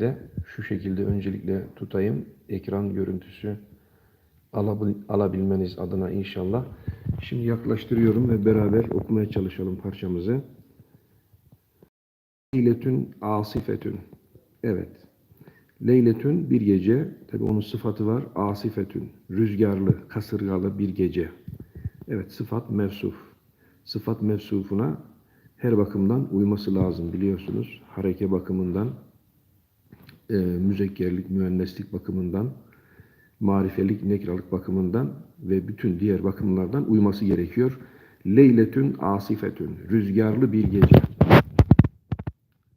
de şu şekilde öncelikle tutayım. Ekran görüntüsü alabil, alabilmeniz adına inşallah. Şimdi yaklaştırıyorum ve beraber okumaya çalışalım parçamızı. Leyletün asifetün. Evet. Leyletün bir gece. Tabi onun sıfatı var. Asifetün. Rüzgarlı, kasırgalı bir gece. Evet sıfat mevsuf. Sıfat mevsufuna her bakımdan uyması lazım biliyorsunuz. Hareke bakımından, e, müzekkerlik, müenneslik bakımından, marifelik, nekralık bakımından ve bütün diğer bakımlardan uyması gerekiyor. Leyletün asifetün. Rüzgarlı bir gece.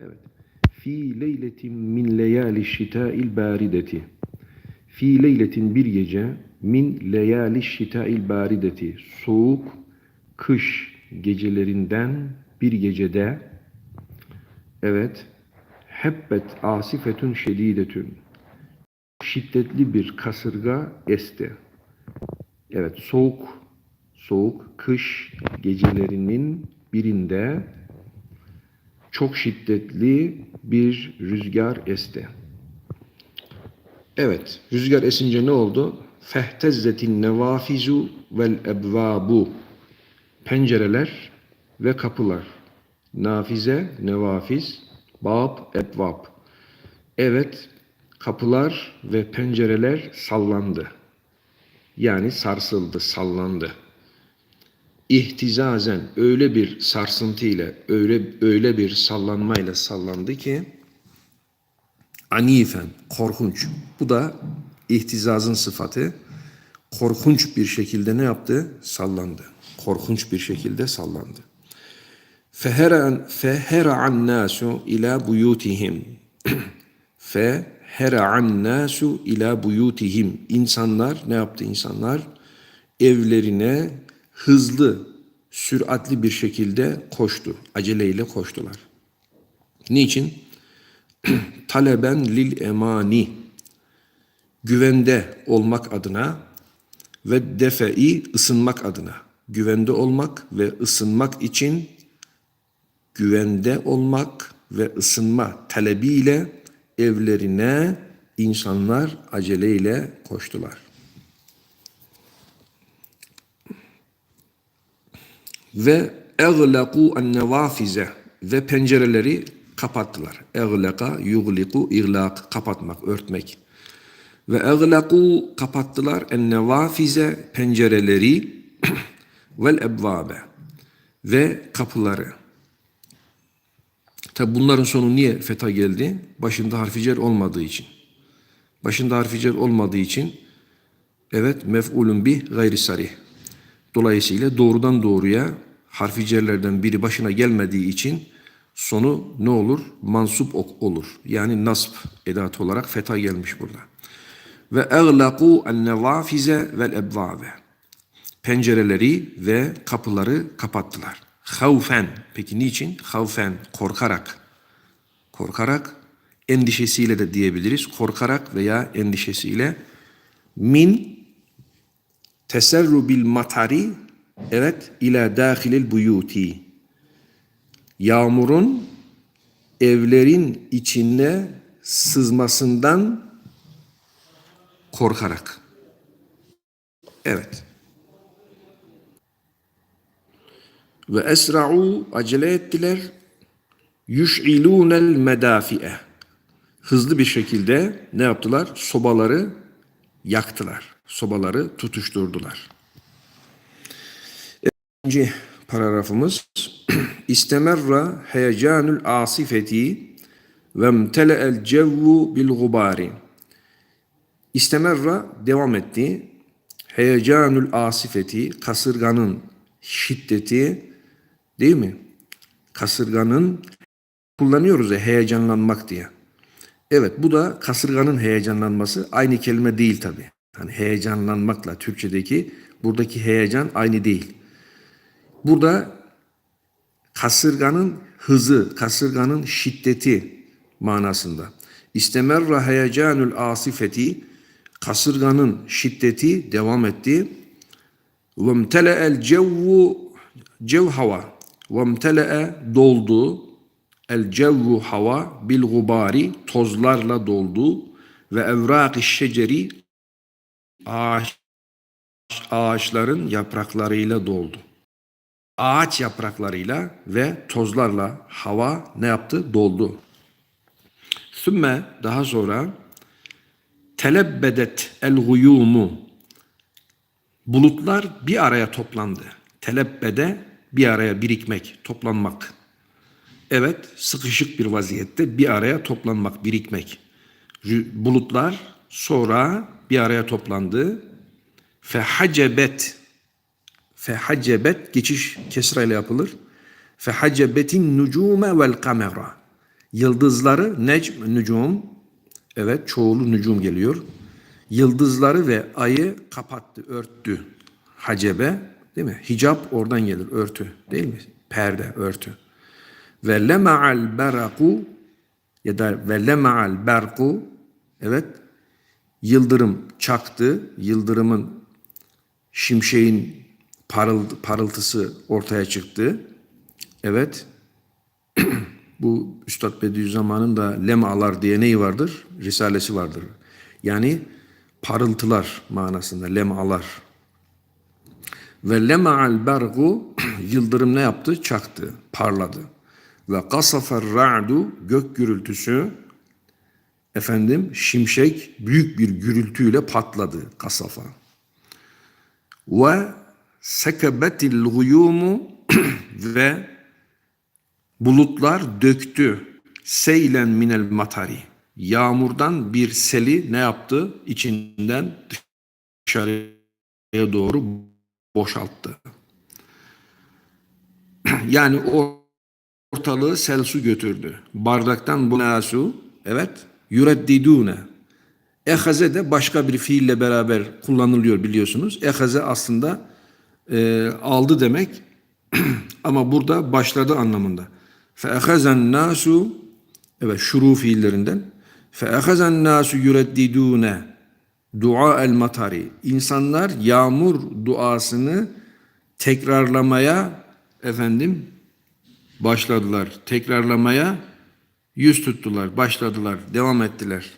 Evet. Fi leyletin min leyali şita'il barideti. Fi leyletin bir gece min leyali şita'il barideti. Soğuk kış gecelerinden bir gecede evet hebbet asifetün şedidetün şiddetli bir kasırga esti. Evet soğuk soğuk kış gecelerinin birinde çok şiddetli bir rüzgar esti. Evet, rüzgar esince ne oldu? Fehtezzetin nevafizu vel ebvabu. Pencereler ve kapılar. Nafize, nevafiz, bab, ebvab. Evet, kapılar ve pencereler sallandı. Yani sarsıldı, sallandı ihtizazen öyle bir sarsıntı ile öyle öyle bir sallanmayla sallandı ki anifen korkunç. Bu da ihtizazın sıfatı. Korkunç bir şekilde ne yaptı? Sallandı. Korkunç bir şekilde sallandı. Fehera'an nasu ila buyutihim. Fehera'an nasu ila buyutihim. İnsanlar ne yaptı insanlar? Evlerine hızlı, süratli bir şekilde koştu. Aceleyle koştular. Niçin? Taleben lil emani. Güvende olmak adına ve defei ısınmak adına. Güvende olmak ve ısınmak için güvende olmak ve ısınma talebiyle evlerine insanlar aceleyle koştular. ve eglaqu en-nevafize ve pencereleri kapattılar. Eglaka, yugliku, iglak, kapatmak, örtmek. Ve eglaqu kapattılar en-nevafize pencereleri vel ebvabe ve kapıları. Tabi bunların sonu niye feta geldi? Başında harficer olmadığı için. Başında harficer olmadığı için evet mef'ulun bih gayri sarih. Dolayısıyla doğrudan doğruya harfi cerlerden biri başına gelmediği için sonu ne olur? Mansup olur. Yani nasb edatı olarak feta gelmiş burada. Ve eglaqu en-nevafize vel ebvabe. Pencereleri ve kapıları kapattılar. Havfen. Peki niçin? Havfen. Korkarak. Korkarak. Endişesiyle de diyebiliriz. Korkarak veya endişesiyle. Min Teserru bil matari evet ila dahilil buyuti. Yağmurun evlerin içine sızmasından korkarak. Evet. Ve esra'u acele ettiler. Yuş'ilûnel medafi'e. Hızlı bir şekilde ne yaptılar? Sobaları yaktılar sobaları tutuşturdular. İkinci paragrafımız İstemerra heyecanul asifeti ve mtele'el cevvu bil gubari. İstemerra devam etti. Heyecanul asifeti kasırganın şiddeti değil mi? Kasırganın kullanıyoruz ya heyecanlanmak diye. Evet bu da kasırganın heyecanlanması aynı kelime değil tabi. Hani heyecanlanmakla Türkçedeki buradaki heyecan aynı değil. Burada kasırganın hızı, kasırganın şiddeti manasında. İstemerra heyecanül asifeti kasırganın şiddeti devam etti. Ve el cevvu cev hava. Ve doldu El cevvu hava bil gubari tozlarla doldu ve evrak şeceri ağaç, ağaçların yapraklarıyla doldu. Ağaç yapraklarıyla ve tozlarla hava ne yaptı? Doldu. Sümme daha sonra telebbedet el guyumu bulutlar bir araya toplandı. Telebbede bir araya birikmek, toplanmak. Evet, sıkışık bir vaziyette bir araya toplanmak, birikmek. Bulutlar sonra bir araya toplandı. Fehacebet. Fehacebet geçiş kesrayla yapılır. Fehacebetin nucume vel kamera. Yıldızları necm nucum. Evet çoğulu nucum geliyor. Yıldızları ve ayı kapattı, örttü. Hacebe değil mi? Hicap oradan gelir, örtü değil mi? Perde, örtü. Ve lema'al beraku ya da ve lema'al berku evet yıldırım çaktı. Yıldırımın şimşeğin parıl, parıltısı ortaya çıktı. Evet. Bu Üstad Bediüzzaman'ın da lemalar diye neyi vardır? Risalesi vardır. Yani parıltılar manasında lemalar. Ve lema'al bergu yıldırım ne yaptı? Çaktı, parladı. Ve kasafer ra'du gök gürültüsü efendim şimşek büyük bir gürültüyle patladı kasafa. Ve sekebetil guyumu ve bulutlar döktü seylen minel matari. Yağmurdan bir seli ne yaptı? İçinden dışarıya doğru boşalttı. yani ortalığı sel su götürdü. Bardaktan bu nasu evet yüreddidune. Ehaze de başka bir fiille beraber kullanılıyor biliyorsunuz. Ehaze aslında e, aldı demek ama burada başladı anlamında. Feehazen nasu evet şuru fiillerinden. Feehazen nasu yüreddidune dua el matari. İnsanlar yağmur duasını tekrarlamaya efendim başladılar. Tekrarlamaya yüz tuttular, başladılar, devam ettiler.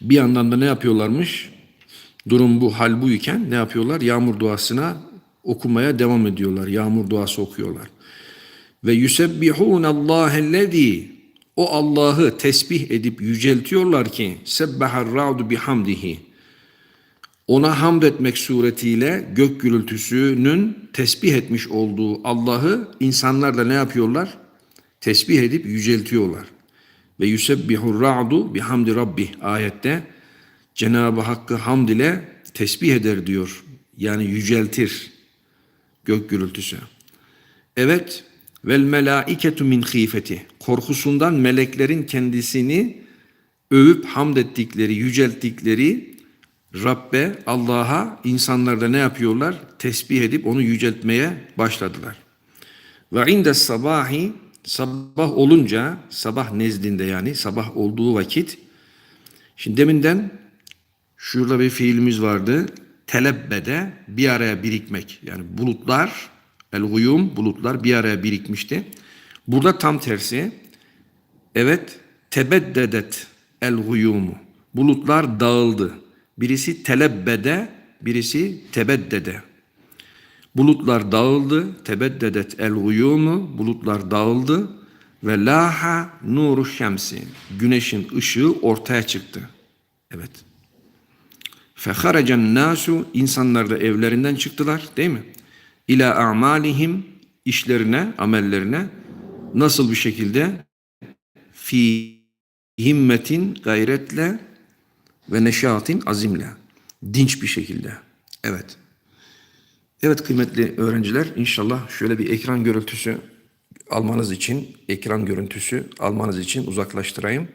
Bir yandan da ne yapıyorlarmış? Durum bu, hal bu iken ne yapıyorlar? Yağmur duasına okumaya devam ediyorlar. Yağmur duası okuyorlar. Ve yusebbihun Allah'ellezî o Allah'ı tesbih edip yüceltiyorlar ki sebbahar ra'du bihamdihi. Ona hamd etmek suretiyle gök gürültüsünün tesbih etmiş olduğu Allah'ı insanlar da ne yapıyorlar? Tesbih edip yüceltiyorlar. Ve yusebbihur ra'du bihamdi rabbi ayette Cenab-ı Hakk'ı hamd ile tesbih eder diyor. Yani yüceltir gök gürültüsü. Evet vel melaiketu min khifeti korkusundan meleklerin kendisini övüp hamd ettikleri, yücelttikleri Rabbe, Allah'a insanlar da ne yapıyorlar? Tesbih edip onu yüceltmeye başladılar. Ve inde sabahi sabah olunca sabah nezdinde yani sabah olduğu vakit şimdi deminden şurada bir fiilimiz vardı. Telebbede bir araya birikmek. Yani bulutlar el guyum bulutlar bir araya birikmişti. Burada tam tersi evet tebeddedet el guyumu bulutlar dağıldı. Birisi telebbede, birisi tebeddede. Bulutlar dağıldı, tebeddedet el guyumu, bulutlar dağıldı ve laha nuru şemsi, güneşin ışığı ortaya çıktı. Evet. Feharecen nasu, insanlar da evlerinden çıktılar değil mi? İla a'malihim, işlerine, amellerine nasıl bir şekilde? Fi himmetin gayretle ve neşatin azimle. Dinç bir şekilde. Evet. Evet kıymetli öğrenciler inşallah şöyle bir ekran görüntüsü almanız için, ekran görüntüsü almanız için uzaklaştırayım.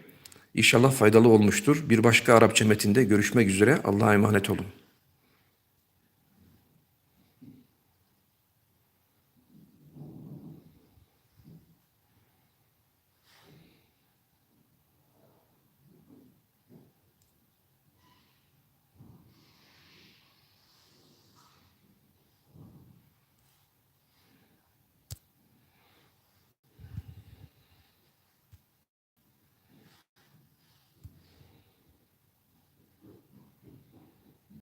İnşallah faydalı olmuştur. Bir başka Arapça metinde görüşmek üzere. Allah'a emanet olun.